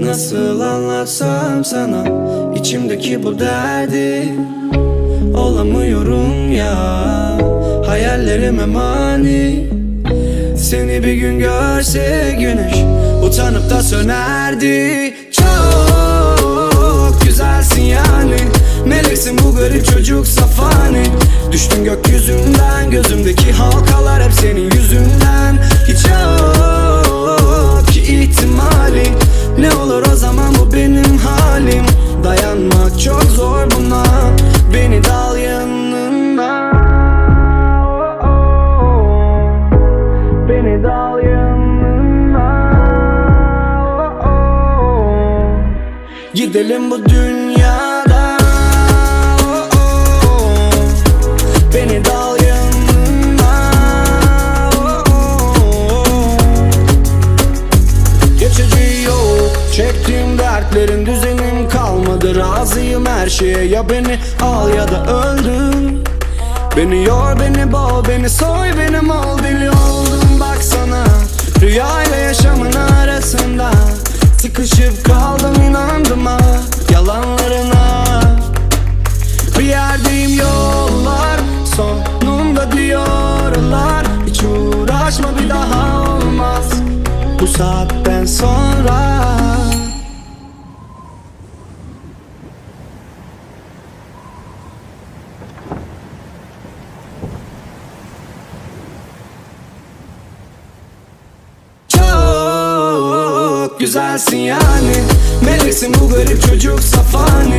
Nasıl anlatsam sana içimdeki bu derdi. Olamıyorum ya hayallerime mani. Seni bir gün görse güneş utanıp da sönerdi. Çok güzelsin yani Dayanmak çok zor buna. Beni dal yanına. Beni dal yanına. Gidelim bu dünyada Razıyım her şeye ya beni al ya da öldür. Beni yor beni boğ beni soy benim ol güzelsin yani. Meleksin bu garip çocuk safani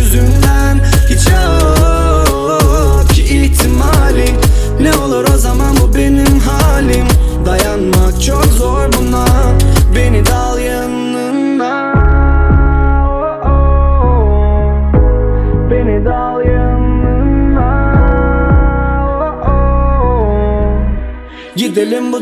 Dal yanına Gidelim bu